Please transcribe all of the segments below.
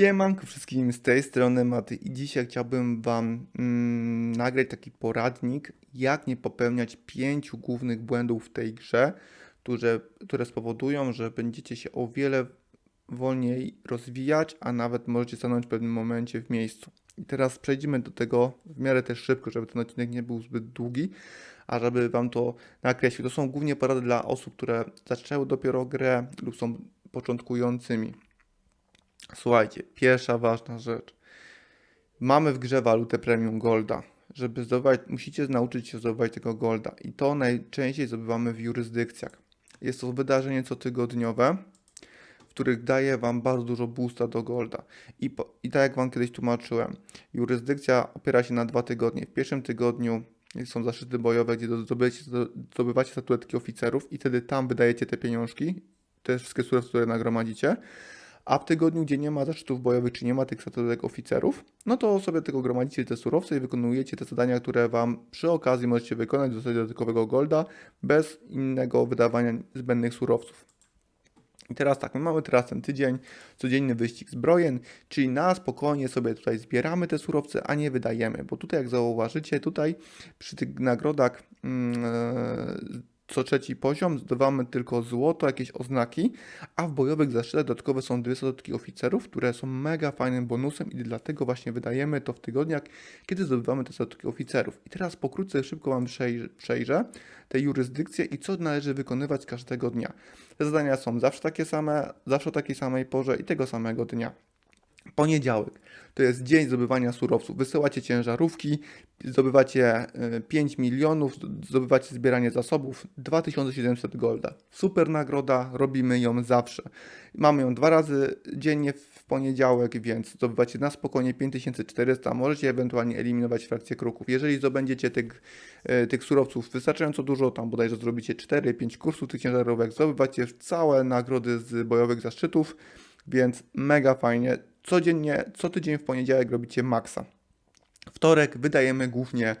Siemanko wszystkim z tej strony Maty i dzisiaj chciałbym Wam mm, nagrać taki poradnik, jak nie popełniać pięciu głównych błędów w tej grze, które, które spowodują, że będziecie się o wiele wolniej rozwijać, a nawet możecie stanąć w pewnym momencie w miejscu. I teraz przejdziemy do tego w miarę też szybko, żeby ten odcinek nie był zbyt długi, a żeby Wam to nakreślić. To są głównie porady dla osób, które zaczęły dopiero grę lub są początkującymi. Słuchajcie, pierwsza ważna rzecz. Mamy w grze walutę premium golda. Żeby zdobywać, musicie nauczyć się zdobywać tego golda. I to najczęściej zdobywamy w jurysdykcjach. Jest to wydarzenie cotygodniowe, w których daje wam bardzo dużo boosta do golda. I, po, I tak jak wam kiedyś tłumaczyłem, jurysdykcja opiera się na dwa tygodnie. W pierwszym tygodniu są zaszyty bojowe, gdzie zdobywacie, zdobywacie statuetki oficerów i wtedy tam wydajecie te pieniążki, te wszystkie surowce, które nagromadzicie. A w tygodniu, gdzie nie ma zaszczytów bojowych, czy nie ma tych statuetek oficerów, no to sobie tylko gromadzicie te surowce i wykonujecie te zadania, które wam przy okazji możecie wykonać, dostać dodatkowego golda, bez innego wydawania zbędnych surowców. I teraz tak, my mamy teraz ten tydzień, codzienny wyścig zbrojen, czyli na spokojnie sobie tutaj zbieramy te surowce, a nie wydajemy, bo tutaj jak zauważycie, tutaj przy tych nagrodach e, co trzeci poziom zdobywamy tylko złoto, jakieś oznaki, a w bojowych zaszczytach dodatkowe są dwie statuetki oficerów, które są mega fajnym bonusem i dlatego właśnie wydajemy to w tygodniach, kiedy zdobywamy te statuetki oficerów. I teraz pokrótce szybko Wam przejrzę te jurysdykcje i co należy wykonywać każdego dnia. Te zadania są zawsze takie same, zawsze o takiej samej porze i tego samego dnia. Poniedziałek to jest dzień zdobywania surowców. Wysyłacie ciężarówki, zdobywacie 5 e, milionów, zdobywacie zbieranie zasobów 2700 golda. Super nagroda, robimy ją zawsze. Mamy ją dwa razy dziennie w poniedziałek, więc zdobywacie na spokojnie 5400. Możecie ewentualnie eliminować frakcję kruków. Jeżeli zdobędziecie tych, e, tych surowców wystarczająco dużo, tam bodajże zrobicie 4-5 kursów tych ciężarówek, zdobywacie całe nagrody z bojowych zaszczytów, więc mega fajnie codziennie, co tydzień w poniedziałek robicie maksa. Wtorek wydajemy głównie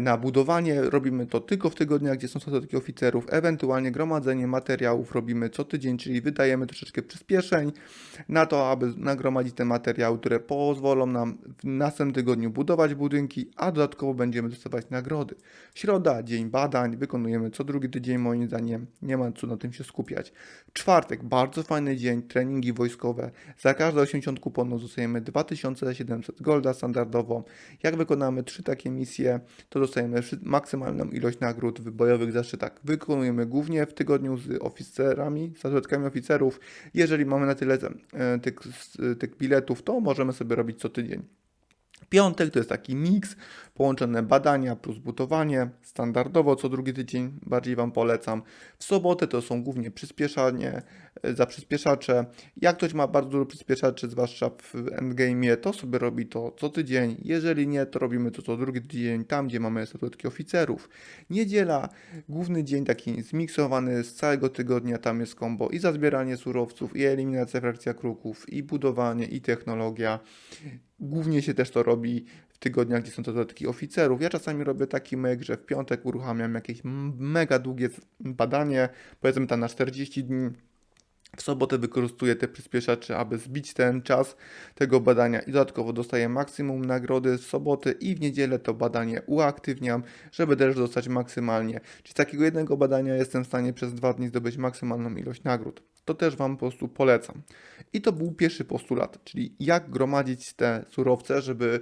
na budowanie. Robimy to tylko w tygodniach, gdzie są statuetki oficerów, ewentualnie gromadzenie materiałów robimy co tydzień, czyli wydajemy troszeczkę przyspieszeń na to, aby nagromadzić te materiały, które pozwolą nam w następnym tygodniu budować budynki, a dodatkowo będziemy dostawać nagrody. Środa, dzień badań, wykonujemy co drugi tydzień moim zdaniem, nie ma co na tym się skupiać. Czwartek, bardzo fajny dzień, treningi wojskowe. Za każde 80 kuponów dostajemy 2700 golda standardowo. Jak wykonamy trzy takie misje, to dostajemy maksymalną ilość nagród bojowych zaszczytach. Wykonujemy głównie w tygodniu z oficerami, statuetkami oficerów. Jeżeli mamy na tyle e, tych, tych biletów, to możemy sobie robić co tydzień. Piątek to jest taki miks, połączone badania plus budowanie, standardowo co drugi tydzień, bardziej Wam polecam. W sobotę to są głównie przyspieszanie, za przyspieszacze. Jak ktoś ma bardzo dużo przyspieszaczy, zwłaszcza w endgame, to sobie robi to co tydzień. Jeżeli nie, to robimy to co drugi tydzień, tam gdzie mamy statuetki oficerów. Niedziela, główny dzień taki zmiksowany z całego tygodnia, tam jest kombo i za zbieranie surowców, i eliminacja frakcja kruków, i budowanie, i technologia. Głównie się też to robi w tygodniach, gdzie są dodatki oficerów. Ja czasami robię taki myk, że w piątek uruchamiam jakieś mega długie badanie, powiedzmy tam na 40 dni. W sobotę wykorzystuję te przyspieszacze, aby zbić ten czas tego badania i dodatkowo dostaję maksimum nagrody w sobotę i w niedzielę to badanie uaktywniam, żeby też dostać maksymalnie. Czyli z takiego jednego badania jestem w stanie przez dwa dni zdobyć maksymalną ilość nagród to też Wam po prostu polecam. I to był pierwszy postulat, czyli jak gromadzić te surowce, żeby,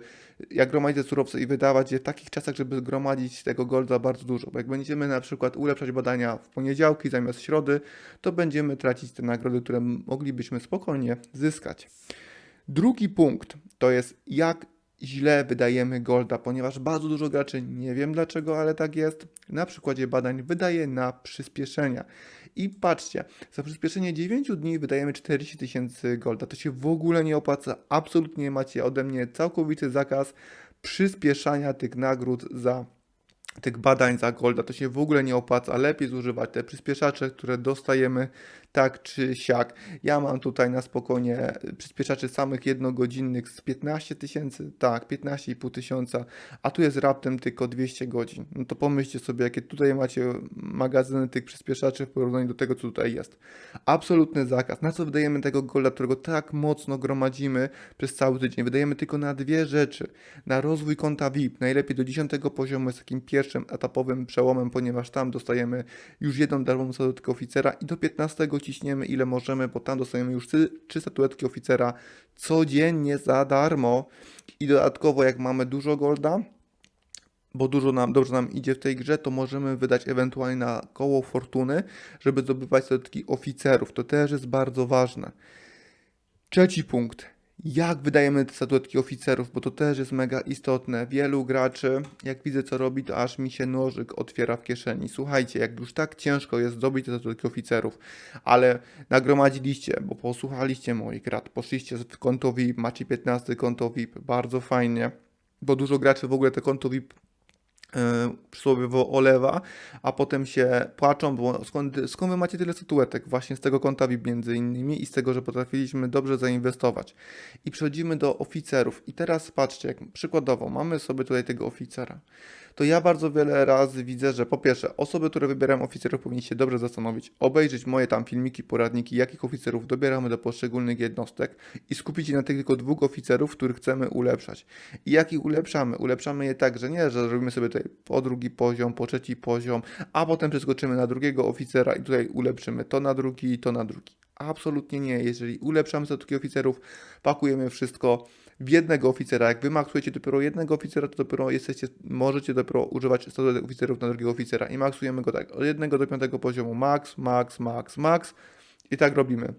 jak gromadzić te surowce i wydawać je w takich czasach, żeby gromadzić tego golda bardzo dużo. Bo jak będziemy na przykład ulepszać badania w poniedziałki zamiast środy, to będziemy tracić te nagrody, które moglibyśmy spokojnie zyskać. Drugi punkt to jest jak źle wydajemy golda, ponieważ bardzo dużo graczy, nie wiem dlaczego, ale tak jest, na przykładzie badań wydaje na przyspieszenia. I patrzcie, za przyspieszenie 9 dni wydajemy 40 tysięcy golda. To się w ogóle nie opłaca, absolutnie macie ode mnie całkowity zakaz przyspieszania tych nagród za tych badań za golda, to się w ogóle nie opłaca. Lepiej zużywać te przyspieszacze, które dostajemy tak czy siak. Ja mam tutaj na spokojnie przyspieszaczy samych jednogodzinnych z 15 tysięcy, tak, 15,5 tysiąca, a tu jest raptem tylko 200 godzin. No to pomyślcie sobie, jakie tutaj macie magazyny tych przyspieszaczy w porównaniu do tego, co tutaj jest. Absolutny zakaz. Na co wydajemy tego golda, którego tak mocno gromadzimy przez cały tydzień? Wydajemy tylko na dwie rzeczy. Na rozwój konta VIP, najlepiej do 10 poziomu jest takim pierwszym etapowym przełomem, ponieważ tam dostajemy już jedną darmową statuetkę oficera i do 15 ciśniemy ile możemy, bo tam dostajemy już trzy, statuetki oficera codziennie za darmo i dodatkowo jak mamy dużo golda, bo dużo nam, dobrze nam idzie w tej grze, to możemy wydać ewentualnie na koło fortuny, żeby zdobywać statuetki oficerów. To też jest bardzo ważne. Trzeci punkt. Jak wydajemy te statuetki oficerów, bo to też jest mega istotne. Wielu graczy, jak widzę co robi, to aż mi się nożyk otwiera w kieszeni. Słuchajcie, jak już tak ciężko jest zdobyć te statuetki oficerów, ale nagromadziliście, bo posłuchaliście moich rad, poszliście w konto VIP, macie 15 konto VIP, bardzo fajnie, bo dużo graczy w ogóle te konto VIP przysłowiowo olewa, a potem się płaczą, bo skąd, skąd wy macie tyle statuetek? Właśnie z tego konta VIP między innymi i z tego, że potrafiliśmy dobrze zainwestować. I przechodzimy do oficerów. I teraz patrzcie, jak przykładowo mamy sobie tutaj tego oficera. To ja bardzo wiele razy widzę, że po pierwsze, osoby, które wybierają oficerów, powinni się dobrze zastanowić, obejrzeć moje tam filmiki, poradniki, jakich oficerów dobieramy do poszczególnych jednostek i skupić się na tych tylko dwóch oficerów, których chcemy ulepszać. I jak ich ulepszamy? Ulepszamy je tak, że nie, że robimy sobie tutaj po drugi poziom, po trzeci poziom, a potem przeskoczymy na drugiego oficera i tutaj ulepszymy to na drugi, to na drugi. Absolutnie nie. Jeżeli ulepszamy statuki oficerów, pakujemy wszystko w jednego oficera. Jak wymaksujecie dopiero jednego oficera, to dopiero jesteście, możecie dopiero używać statuetek oficerów na drugiego oficera. I maksujemy go tak od jednego do piątego poziomu. Max, max, max, max. I tak robimy.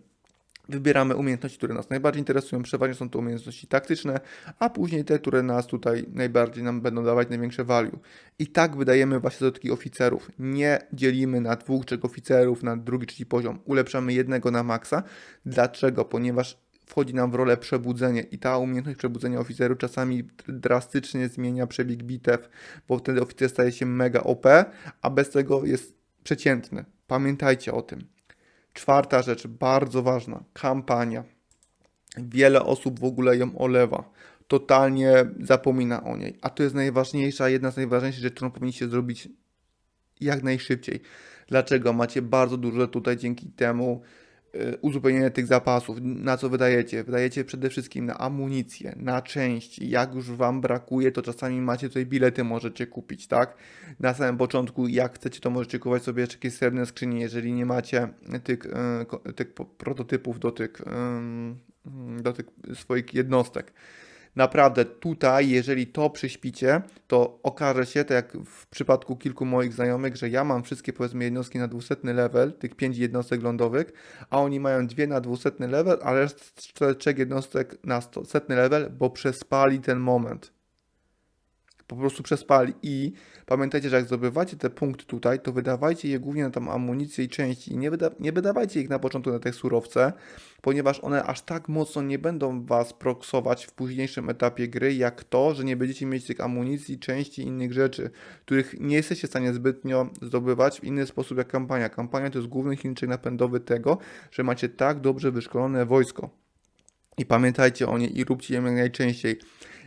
Wybieramy umiejętności, które nas najbardziej interesują. Przeważnie są to umiejętności taktyczne, a później te, które nas tutaj najbardziej nam będą dawać największe value. I tak wydajemy właśnie statuetki oficerów. Nie dzielimy na dwóch, trzech oficerów, na drugi, trzeci poziom. Ulepszamy jednego na maksa. Dlaczego? Ponieważ wchodzi nam w rolę przebudzenie i ta umiejętność przebudzenia oficeru czasami drastycznie zmienia przebieg bitew, bo wtedy oficer staje się mega OP, a bez tego jest przeciętny. Pamiętajcie o tym. Czwarta rzecz, bardzo ważna, kampania. Wiele osób w ogóle ją olewa. Totalnie zapomina o niej. A to jest najważniejsza, jedna z najważniejszych rzeczy, którą powinniście zrobić jak najszybciej. Dlaczego? Macie bardzo dużo tutaj dzięki temu uzupełnienie tych zapasów. Na co wydajecie? Wydajecie przede wszystkim na amunicję, na części. Jak już Wam brakuje, to czasami macie tutaj bilety, możecie kupić, tak? Na samym początku, jak chcecie, to możecie kupować sobie jeszcze jakieś srebrne skrzynie, jeżeli nie macie tych, y, tych prototypów do tych, do tych swoich jednostek. Naprawdę tutaj, jeżeli to przyśpicie, to okaże się, tak jak w przypadku kilku moich znajomych, że ja mam wszystkie powiedzmy jednostki na 200 level, tych 5 jednostek lądowych, a oni mają dwie na 200 level, a resztę trzech jednostek na 100 level, bo przespali ten moment. Po prostu przespali i pamiętajcie, że jak zdobywacie te punkty tutaj, to wydawajcie je głównie na tam amunicję i części. Nie, wyda nie wydawajcie ich na początku na te surowce, ponieważ one aż tak mocno nie będą was proksować w późniejszym etapie gry, jak to, że nie będziecie mieć tych amunicji, części i innych rzeczy, których nie jesteście w stanie zbytnio zdobywać w inny sposób jak kampania. Kampania to jest główny silniczek napędowy tego, że macie tak dobrze wyszkolone wojsko. I pamiętajcie o niej i róbcie je jak najczęściej.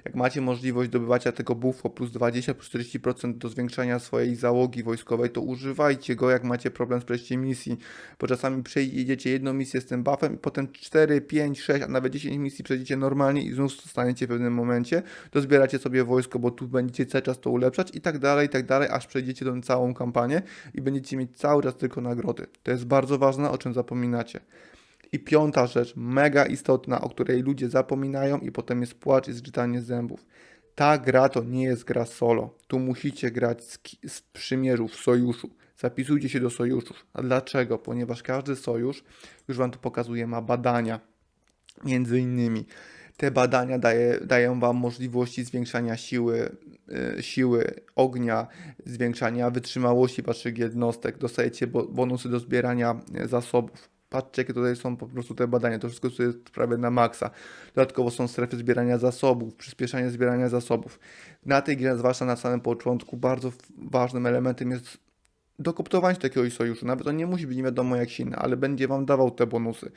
Jak macie możliwość zdobywania tego buffa plus 20 plus 40% do zwiększania swojej załogi wojskowej, to używajcie go jak macie problem z przejściem misji. Bo czasami przejdziecie jedną misję z tym buffem i potem 4, 5, 6, a nawet 10 misji przejdziecie normalnie i znów staniecie w pewnym momencie, dozbieracie sobie wojsko, bo tu będziecie cały czas to ulepszać i tak dalej, i tak dalej, aż przejdziecie tą całą kampanię i będziecie mieć cały czas tylko nagrody. To jest bardzo ważne, o czym zapominacie. I piąta rzecz, mega istotna, o której ludzie zapominają i potem jest płacz i zgrzytanie zębów. Ta gra to nie jest gra solo. Tu musicie grać z, z przymierzu, w sojuszu. Zapisujcie się do sojuszów. A dlaczego? Ponieważ każdy sojusz, już Wam tu pokazuję, ma badania. Między innymi te badania daje, dają Wam możliwości zwiększania siły, y, siły ognia, zwiększania wytrzymałości Waszych jednostek. Dostajecie bo, bonusy do zbierania y, zasobów. Patrzcie, jakie tutaj są po prostu te badania. To wszystko jest prawie na maksa. Dodatkowo są strefy zbierania zasobów, przyspieszanie zbierania zasobów. Na tej grze, zwłaszcza na samym początku, bardzo ważnym elementem jest dokoptować takiego sojuszu. Nawet on nie musi być nie wiadomo jak silny, ale będzie wam dawał te bonusy.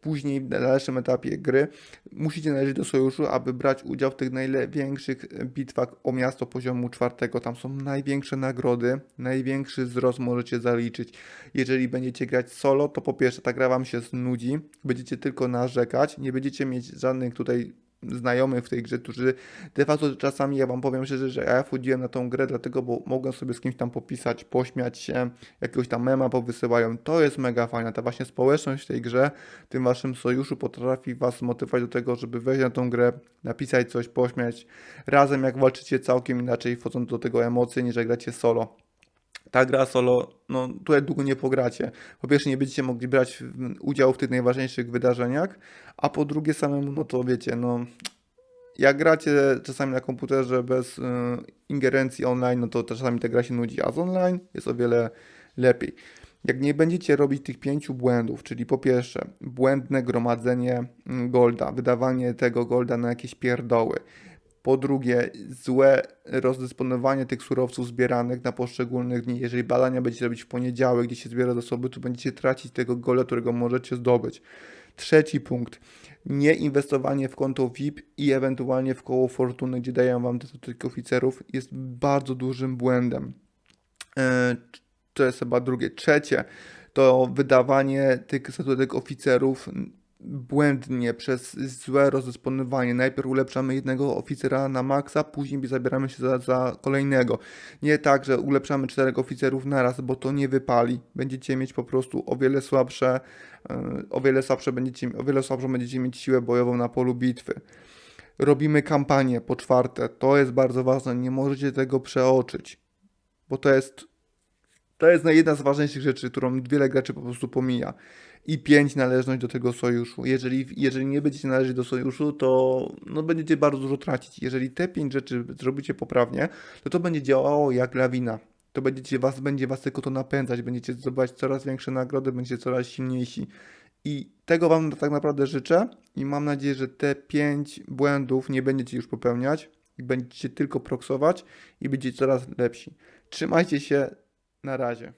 Później w dalszym etapie gry musicie należeć do sojuszu, aby brać udział w tych największych bitwach o miasto poziomu czwartego. Tam są największe nagrody, największy wzrost możecie zaliczyć. Jeżeli będziecie grać solo, to po pierwsze ta gra wam się znudzi, będziecie tylko narzekać, nie będziecie mieć żadnych tutaj znajomych w tej grze, którzy de facto czasami, ja wam powiem szczerze, że ja wchodziłem na tą grę dlatego, bo mogłem sobie z kimś tam popisać, pośmiać się, jakiegoś tam mema powysyłają. To jest mega fajna, ta właśnie społeczność w tej grze, w tym waszym sojuszu potrafi was motywować do tego, żeby wejść na tą grę, napisać coś, pośmiać. Razem jak walczycie całkiem inaczej, wchodzą do tego emocje, niż jak gracie solo ta gra solo, no tutaj długo nie pogracie. Po pierwsze, nie będziecie mogli brać udziału w tych najważniejszych wydarzeniach, a po drugie, samemu, no to wiecie, no jak gracie czasami na komputerze bez y, ingerencji online, no to czasami ta gra się nudzi, a z online jest o wiele lepiej. Jak nie będziecie robić tych pięciu błędów, czyli po pierwsze błędne gromadzenie mm, golda, wydawanie tego golda na jakieś pierdoły, po drugie, złe rozdysponowanie tych surowców zbieranych na poszczególnych dni. Jeżeli badania będziecie robić w poniedziałek, gdzie się zbiera zasoby, to będziecie tracić tego gola, którego możecie zdobyć. Trzeci punkt. Nie inwestowanie w konto VIP i ewentualnie w koło fortuny, gdzie dają wam tych oficerów, jest bardzo dużym błędem. E, To jest chyba drugie. Trzecie to wydawanie tych statuetek oficerów błędnie przez złe rozdysponowanie. Najpierw ulepszamy jednego oficera na maksa, później zabieramy się za, za kolejnego. Nie tak, że ulepszamy czterech oficerów naraz, bo to nie wypali. Będziecie mieć po prostu o wiele słabsze, e, o wiele słabsze będziecie, o wiele słabszą będziecie mieć siłę bojową na polu bitwy. Robimy kampanię po czwarte. To jest bardzo ważne. Nie możecie tego przeoczyć, bo to jest to jest jedna z ważniejszych rzeczy, którą wiele graczy po prostu pomija. I pięć należność do tego sojuszu. Jeżeli, jeżeli nie będziecie należeć do sojuszu, to no, będziecie bardzo dużo tracić. Jeżeli te pięć rzeczy zrobicie poprawnie, to to będzie działało jak lawina. To będziecie was, będzie was tylko to napędzać, będziecie zdobywać coraz większe nagrody, będziecie coraz silniejsi. I tego wam tak naprawdę życzę i mam nadzieję, że te pięć błędów nie będziecie już popełniać i będziecie tylko proksować i będziecie coraz lepsi. Trzymajcie się, na razie.